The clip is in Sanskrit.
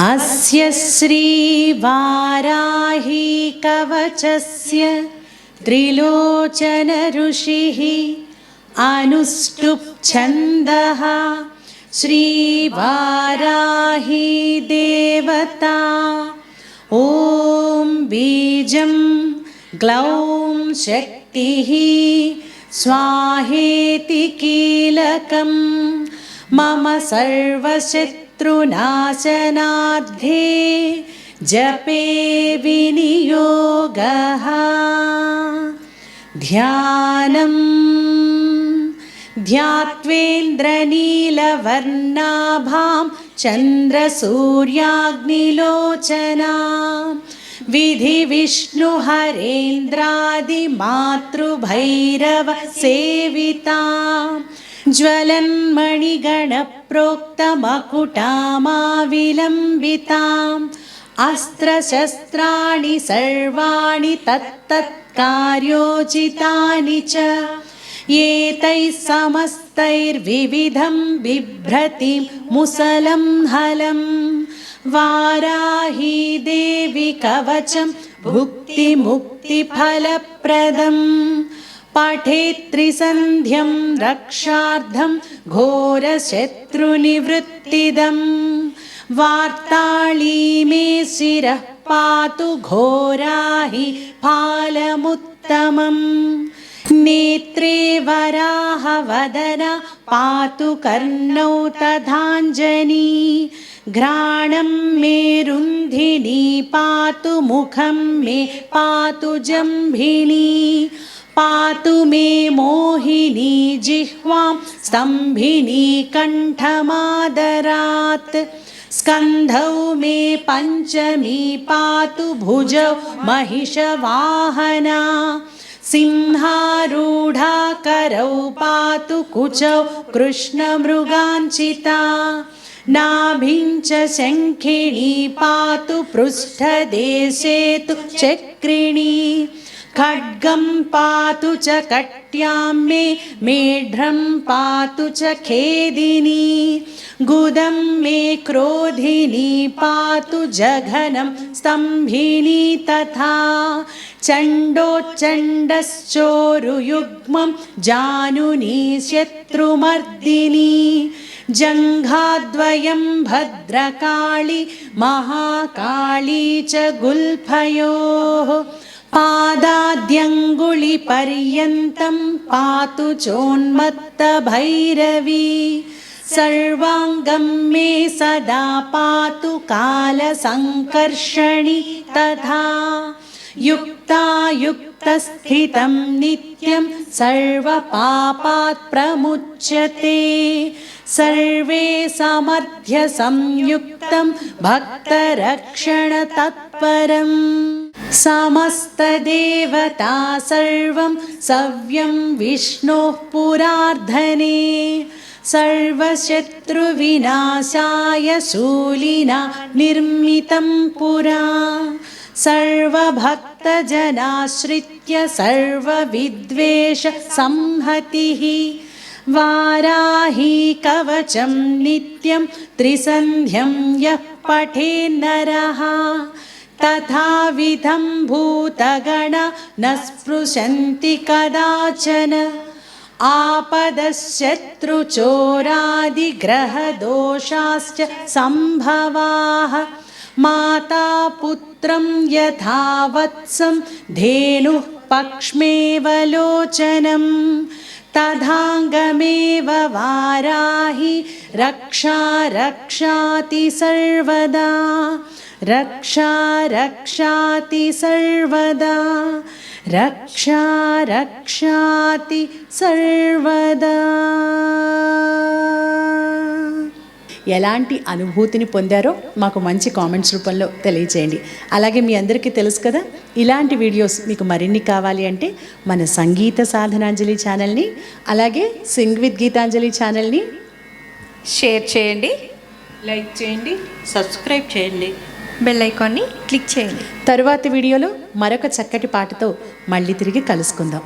अस्य श्रीवाराही कवचस्य त्रिलोचनऋषिः अनुष्टुप्छन्दः श्रीवाराही देवता। ॐ बीजं ग्लौं शक्तिः स्वाहेति कीलकं मम सर्वशत्रुनाशनाध्ये जपे विनियोगः। ध्यानम् ध्यात्वेन्द्रनीलवर्णाभां चन्द्रसूर्याग्निलोचना। विधिविष्णुहरेन्द्रादिमातृभैरवसेविता ज्वलन्मणिगणप्रोक्तमकुटामाविलम्बिताम् अस्त्रशस्त्राणि सर्वाणि तत्तत्कार्योचितानि च। एतैः समस्तैर्विविधं बिभ्रतिं मुसलं हलं वाराही देवि कवचं भुक्तिमुक्तिफलप्रदम् पठेत्त्रिसन्ध्यं रक्षार्थं घोरशत्रुनिवृत्तिदम्। वार्ताळी मे शिरः पातु घोराहि फालमुत्तमम्। नेत्रे वराहवदन पातु कर्णौ तथाञ्जनी। घ्राणं मे रुन्धिनी पातु मुखं मे पातु जम्भिनी पातु मे मोहिनी जिह्वां, स्तम्भिनी कण्ठमादरात्। स्कन्धौ मे पञ्चमी पातु भुजौ महिषवाहना। सिंहारूढा करौ पातु कुचौ कृष्णमृगाञ्चिता। नाभिं च शङ्खिणी पातु पृष्ठदेशे तु चक्रिणी। खड्गं पातु च कट्यां मे मेढ्रं पातु च खेदिनी। गुदं मे क्रोधिनी, पातु जघनं स्तम्भिनी तथा। चण्डोच्चण्डश्चोरुयुग्मं जानुनी शत्रुमर्दिनी। जङ्घाद्वयं भद्रकाळी महाकाली च गुल्फयोः। पादाद्यङ्गुलिपर्यन्तं पातु चोन्मत्तभैरवी सर्वाङ्गं मे सदा पातु कालसङ्कर्षणि तथा युक्तायुक्तस्थितं नित्यं सर्वपापात् प्रमुच्यते सर्वे समर्थ्यसंयुक्तं भक्तरक्षणतत्परम्। समस्तदेवता सर्वं सव्यं विष्णोः पुरार्धने। सर्वशत्रुविनाशाय शूलिना निर्मितं पुरा सर्वभक्तजनाश्रित्य सर्वविद्वेषसंहतिः वाराही कवचं नित्यं त्रिसन्ध्यं यः पठेन्नरः तथाविधं भूतगण न स्पृशन्ति कदाचन। आपदशत्रुचोरादिग्रहदोषाश्च सम्भवाः माता पुत्रं यथा वत्सं धेनुः पक्ष्मेव लोचनम् तथाङ्गमेव वाराहि रक्षा रक्षाति सर्वदा रक्षा रक्षाति सर्वदा रक्षा रक्षाति सर्वदा ఎలాంటి అనుభూతిని పొందారో మాకు మంచి కామెంట్స్ రూపంలో తెలియచేయండి. అలాగే మీ అందరికీ తెలుసు కదా ఇలాంటి వీడియోస్ మీకు మరిన్ని కావాలి అంటే మన సంగీత సాధనాంజలి ఛానల్ని అలాగే సింగ్ విత్ గీతాంజలి ఛానల్ని షేర్ చేయండి లైక్ చేయండి సబ్స్క్రైబ్ చేయండి బెల్ ఐకాన్ని క్లిక్ చేయండి. తరువాతి వీడియోలో మరొక చక్కటి పాటతో మళ్ళీ తిరిగి కలుసుకుందాం.